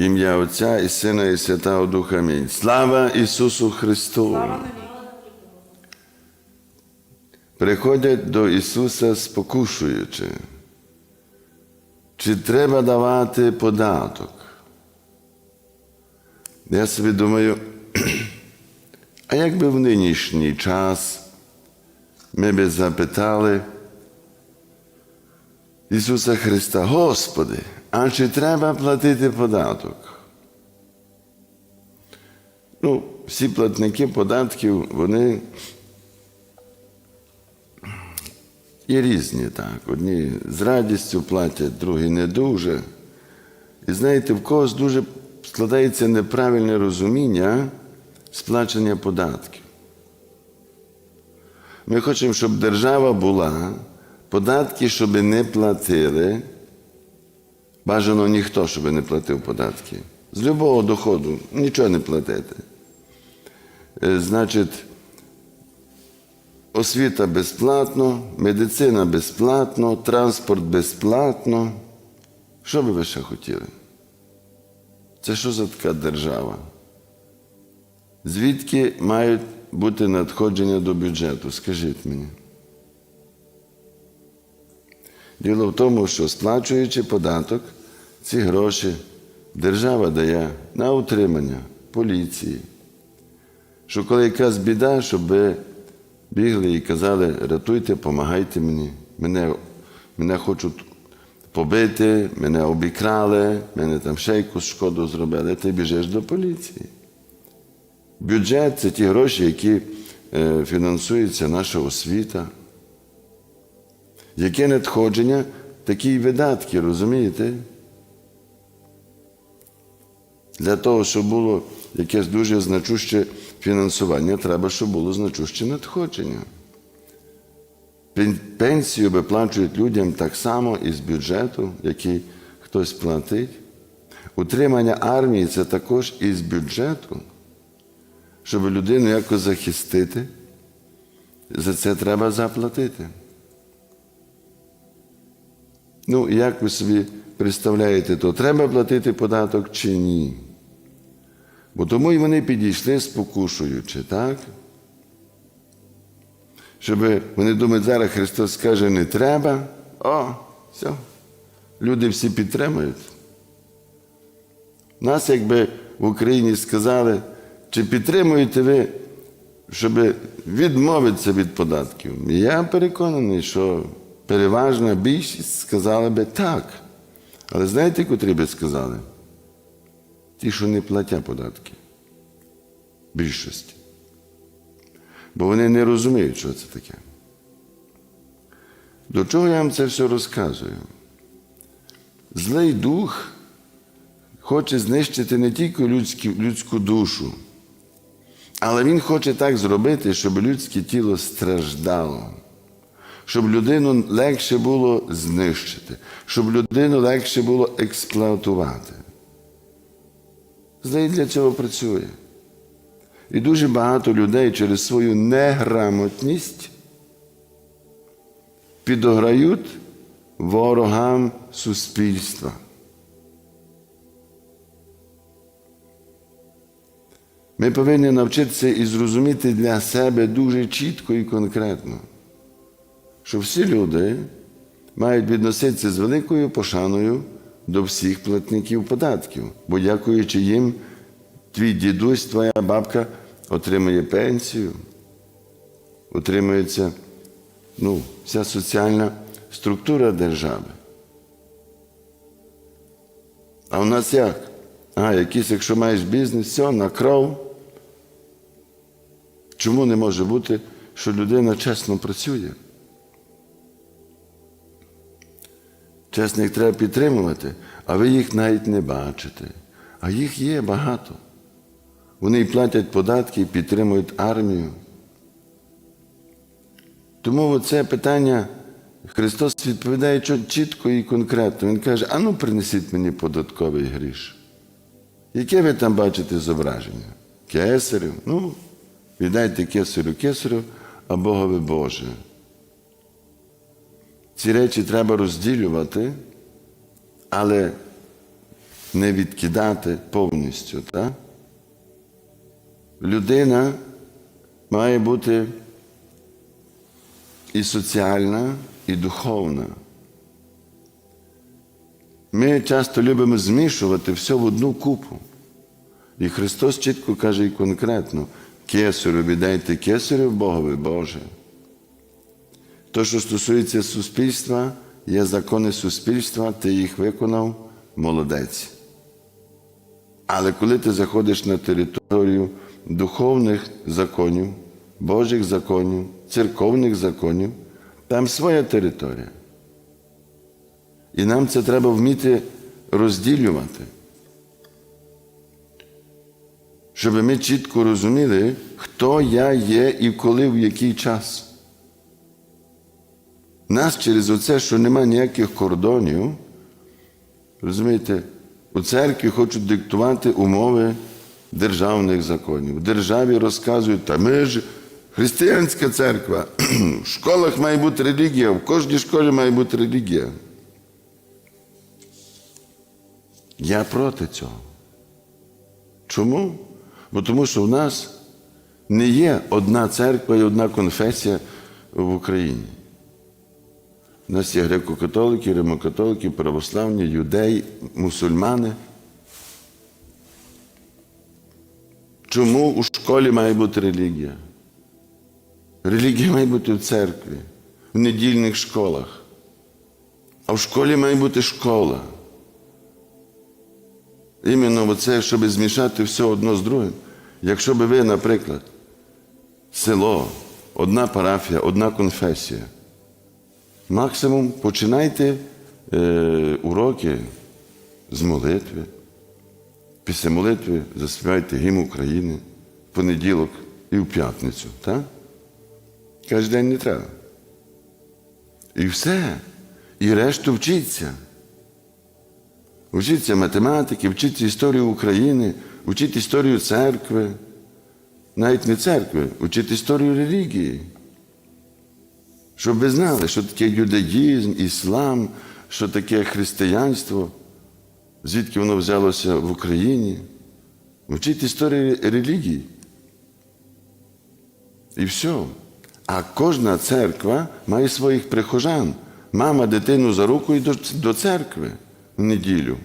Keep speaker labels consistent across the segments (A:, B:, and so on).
A: Ім'я Отця і Сина, і Святого Духа. Амінь. Слава Ісусу Христу! Приходять до Ісуса спокушуючи, чи треба давати податок. Я собі думаю, а як би в нинішній час ми би запитали Ісуса Христа, Господи, а чи треба платити податок? Ну, всі платники податків, вони є різні, так. Одні з радістю платять, другі не дуже. І знаєте, в когось дуже складається неправильне розуміння сплачення податків. Ми хочемо, щоб держава була, податки, щоб не платили. Бажано ніхто, щоб не платив податки. З любого доходу нічого не платити. Е, Значить, освіта безплатно, медицина безплатно, транспорт безплатно. Що би ви ще хотіли? Це що за така держава? Звідки мають бути надходження до бюджету? Скажіть мені. Діло в тому, що сплачуючи податок, ці гроші держава дає на утримання поліції. Що коли якась біда, щоб бігли і казали, рятуйте, допомагайте мені. Мене, мене хочуть побити, мене обікрали, мене там ще якусь шкоду зробили, ти біжиш до поліції. Бюджет це ті гроші, які е, фінансується наша освіта. Яке надходження, такі й видатки, розумієте? Для того, щоб було якесь дуже значуще фінансування, треба, щоб було значуще надходження. Пен- Пенсію виплачують людям так само із бюджету, який хтось платить. Утримання армії це також із бюджету. Щоб людину якось захистити, за це треба заплатити. Ну, як ви собі представляєте, то треба платити податок чи ні? Бо тому і вони підійшли спокушуючи, так? Щоб вони думають, зараз Христос скаже, не треба, о, все. Люди всі підтримують. Нас, якби в Україні сказали, чи підтримуєте ви, щоб відмовитися від податків? Я переконаний, що переважна більшість сказала би так. Але знаєте, котрі би сказали? Ті, що не платять податки. Більшості. Бо вони не розуміють, що це таке. До чого я вам це все розказую? Злий дух хоче знищити не тільки людську, людську душу, але він хоче так зробити, щоб людське тіло страждало, щоб людину легше було знищити, щоб людину легше було експлуатувати. Злий для цього працює. І дуже багато людей через свою неграмотність підограють ворогам суспільства. Ми повинні навчитися і зрозуміти для себе дуже чітко і конкретно, що всі люди мають відноситися з великою пошаною до всіх платників податків, бо дякуючи їм, твій дідусь, твоя бабка отримує пенсію, отримується ну, вся соціальна структура держави. А у нас як? А, якийсь, якщо маєш бізнес, все, на кров. Чому не може бути, що людина чесно працює? Чесних треба підтримувати, а ви їх навіть не бачите. А їх є багато. Вони і платять податки і підтримують армію. Тому це питання Христос відповідає чітко і конкретно. Він каже, а ну принесіть мені податковий гріш. Яке ви там бачите зображення? Кесарів? Ну, віддайте кесарю кесарю, а Богові Боже. Ці речі треба розділювати, але не відкидати повністю. Так? Людина має бути і соціальна, і духовна. Ми часто любимо змішувати все в одну купу. І Христос чітко каже і конкретно: кесарю віддайте кесарю Богові Боже. То, що стосується суспільства, є закони суспільства, ти їх виконав, молодець. Але коли ти заходиш на територію духовних законів, Божих законів, церковних законів, там своя територія. І нам це треба вміти розділювати. Щоб ми чітко розуміли, хто я є і коли, в який час. Нас через оце, що немає ніяких кордонів, розумієте, у церкві хочуть диктувати умови державних законів. В державі розказують, та ми ж християнська церква, в школах має бути релігія, в кожній школі має бути релігія. Я проти цього. Чому? Бо тому що в нас не є одна церква і одна конфесія в Україні. У нас є греко-католики, римокатолики, православні, юдеї, мусульмани. Чому у школі має бути релігія? Релігія має бути в церкві, в недільних школах. А в школі має бути школа. Іменно оце, щоб змішати все одно з другим. Якщо би ви, наприклад, село, одна парафія, одна конфесія, максимум починайте е, уроки з молитви. Після молитви заспівайте гімн України в понеділок і в п'ятницю. Кожен день не треба. І все. І решту вчіться. Вчіться математики, вчіться історію України, вчіть історію церкви, навіть не церкви, вчіть історію релігії. Щоб ви знали, що таке юдаїзм, іслам, що таке християнство, звідки воно взялося в Україні. Вчіть історію релігії. І все. А кожна церква має своїх прихожан. Мама дитину за руку і до, церкви в неділю.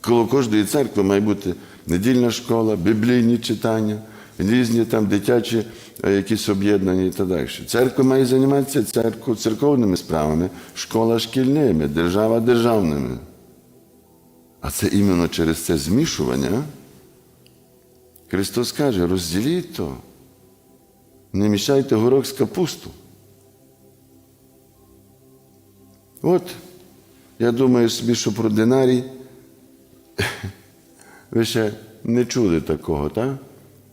A: Коло кожної церкви має бути недільна школа, біблійні читання, різні там дитячі е, якісь об'єднання і так далі. Церква має займатися церкву, церковними справами, школа шкільними, держава державними. А це іменно через це змішування. Христос каже, розділіть то, не мішайте горох з капусту. От, я думаю собі, що про динарій ви ще не чули такого, так?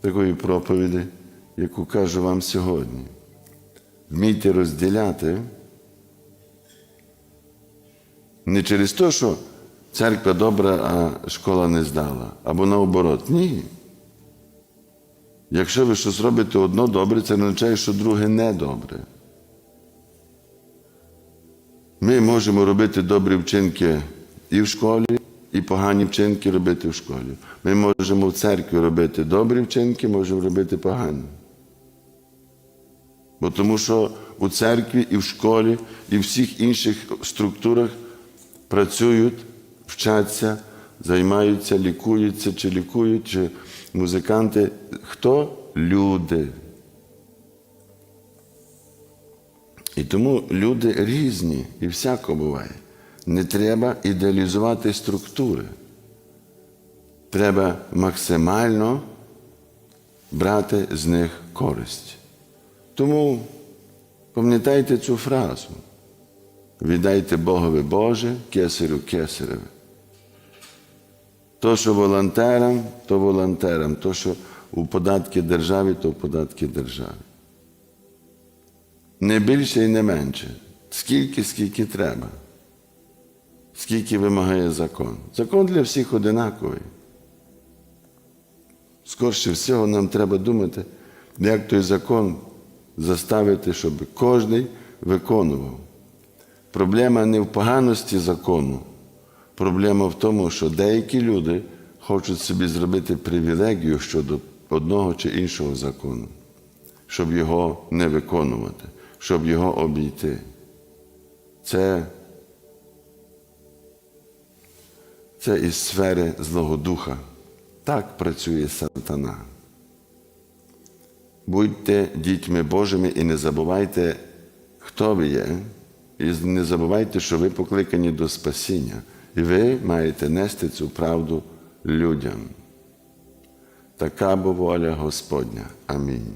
A: Такої проповіді, яку кажу вам сьогодні. Вмійте розділяти не через те, що церква добра, а школа не здала, або наоборот. Ні. Якщо ви щось робите одно добре, це не означає, що друге не добре. Ми можемо робити добрі вчинки і в школі, і погані вчинки робити в школі. Ми можемо в церкві робити добрі вчинки, можемо робити погані. Бо тому що у церкві і в школі, і в всіх інших структурах працюють, вчаться, займаються, лікуються, чи лікують, чи музиканти. Хто? Люди. І тому люди різні і всяко буває. Не треба ідеалізувати структури. Треба максимально брати з них користь. Тому пам'ятайте цю фразу. Віддайте Богові Боже, кесарю кесареве. То, що волонтерам, то волонтерам, то, що у податки державі, то в податки державі. Не більше і не менше. Скільки, скільки треба. Скільки вимагає закон. Закон для всіх одинаковий. Скорше всього, нам треба думати, як той закон заставити, щоб кожен виконував. Проблема не в поганості закону, Проблема в тому, що деякі люди хочуть собі зробити привілегію щодо одного чи іншого закону, щоб його не виконувати, щоб його обійти. Це, це із сфери Злого Духа. Так працює сатана. Будьте дітьми Божими і не забувайте, хто ви є, і не забувайте, що ви покликані до спасіння, і ви маєте нести цю правду людям. Така бо воля Господня. Амінь.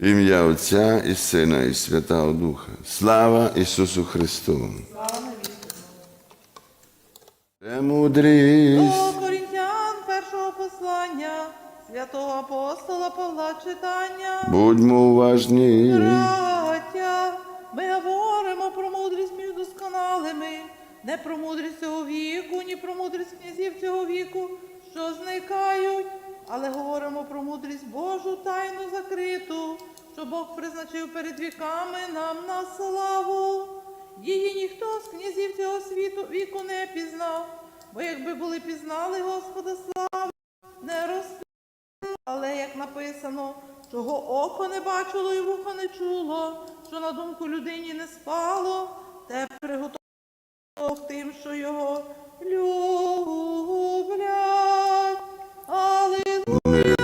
A: Ім'я Отця і Сина, і Святого Духа. Слава Ісусу Христу! Премудрість!
B: До Корінтян першого послання святого апостола Павла читання.
A: Будьмо уважні.
B: Браття, ми говоримо про мудрість між досконалими, не про мудрість цього віку, ні про мудрість князів цього віку, що зникають, але говоримо про мудрість Божу тайну закриту, що Бог призначив перед віками нам на славу. Її ніхто з князів цього світу віку не пізнав, бо якби були пізнали Господа славу, не розпізнали. Але як написано, чого око не бачило і вухо не чуло, що на думку людині не спало, те приготовив тим, що його люблять. Алілуя,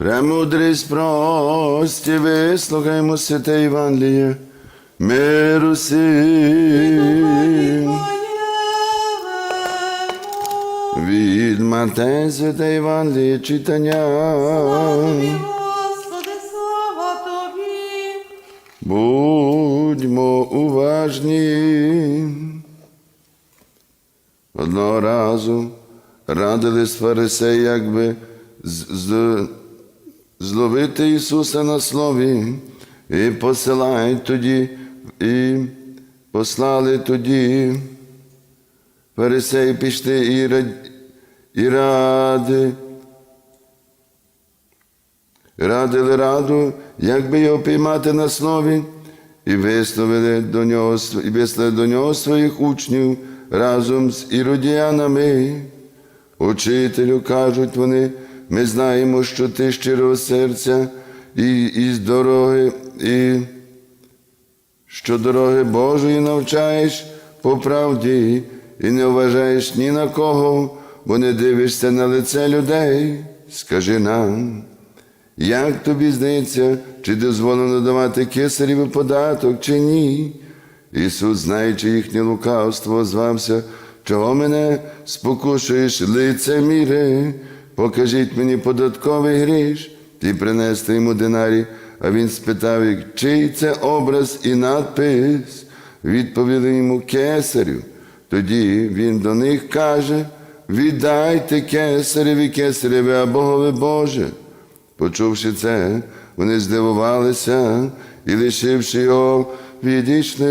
A: Премудрість прості, вислухаймо святе Євангеліє, миру всім. Від Матея святе Євангеліє читання. Будьмо уважні. Одного разу радились фарисеї, якби з- з- зловити Ісуса на слові, і посилають тоді, і послали тоді. Фарисеї пішли і, рад- і ради. Радили раду, як би його піймати на слові, і висловили до нього, і вислали до нього своїх учнів разом з іродіянами. Учителю, кажуть вони, ми знаємо, що ти щирого серця і, і з дороги, і що дороги Божої навчаєш по правді і не вважаєш ні на кого, бо не дивишся на лице людей. Скажи нам, як тобі здається, чи дозволено давати кесареві податок, чи ні? Ісус, знаючи їхнє лукавство, звався, чого мене спокушуєш лицеміре, покажіть мені податковий гріш, і принести йому динарі. А він спитав їх, чий це образ і надпис. Відповіли йому кесарю. Тоді він до них каже: віддайте кесареві кесареві, а Богові Боже. Почувши це, вони здивувалися і, лишивши його, відійшли.